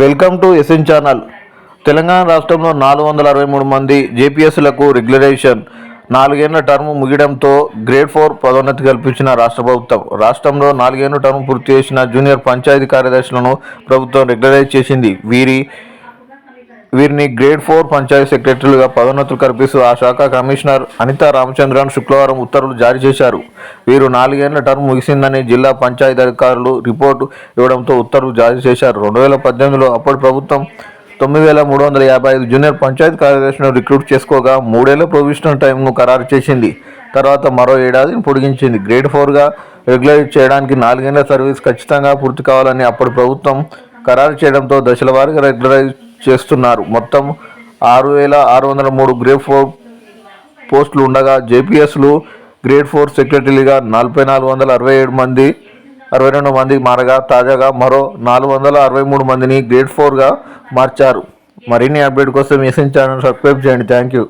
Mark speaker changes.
Speaker 1: Welcome to SN channel. Telangana రాష్ట్రంలో నాలుగు వందల అరవై మూడు మంది జేపీఎస్లకు రెగ్యులరైజేషన్. నాలుగేళ్ళ టర్మ్ ముగియడంతో గ్రేడ్ ఫోర్ పదోన్నతి కల్పించిన రాష్ట్ర ప్రభుత్వం. రాష్ట్రంలో నాలుగేళ్ళ టర్మ్ పూర్తి చేసిన జూనియర్ పంచాయతీ కార్యదర్శులను ప్రభుత్వం రెగ్యులరైజ్ చేసింది. వీరి వీరిని గ్రేడ్ ఫోర్ పంచాయతీ సెక్రటరీలుగా పదోన్నతులు కల్పిస్తూ ఆ శాఖ కమిషనర్ అనితా రామచంద్రన్ శుక్రవారం ఉత్తర్వులు జారీ చేశారు. వీరు నాలుగేళ్ళ టర్మ్ ముగిసిందని జిల్లా పంచాయతీ అధికారులు రిపోర్టు ఇవ్వడంతో ఉత్తర్వులు జారీ చేశారు. రెండు వేల పద్దెనిమిదిలో అప్పటి ప్రభుత్వం తొమ్మిది వేల మూడు వందల యాభై ఐదు జూనియర్ పంచాయతీ కార్యదర్శిని రిక్రూట్ చేసుకోగా మూడేళ్ళ ప్రొవిజనల్ టైంను ఖరారు చేసింది. తర్వాత మరో ఏడాదిని పొడిగించింది. గ్రేడ్ ఫోర్గా రెగ్యులైజ్ చేయడానికి నాలుగేళ్ళ సర్వీస్ ఖచ్చితంగా పూర్తి కావాలని అప్పటి ప్రభుత్వం ఖరారు చేయడంతో దశల వారీగా రెగ్యులరైజ్ చేస్తున్నారు. మొత్తం ఆరు వేల ఆరు వందల మూడు గ్రేడ్ ఫోర్ పోస్టులు ఉండగా జేపీఎస్లు గ్రేడ్ ఫోర్ సెక్రటరీలుగా నలభై నాలుగు వందల అరవై ఏడు మంది అరవై రెండు మంది మారగా తాజాగా మరో నాలుగు వందల అరవై మూడు మందిని గ్రేడ్ ఫోర్గా మార్చారు. మరిన్ని అప్డేట్ కోసం ఎస్ఎన్ ఛానల్ సబ్స్క్రైబ్ చేయండి. Thank you.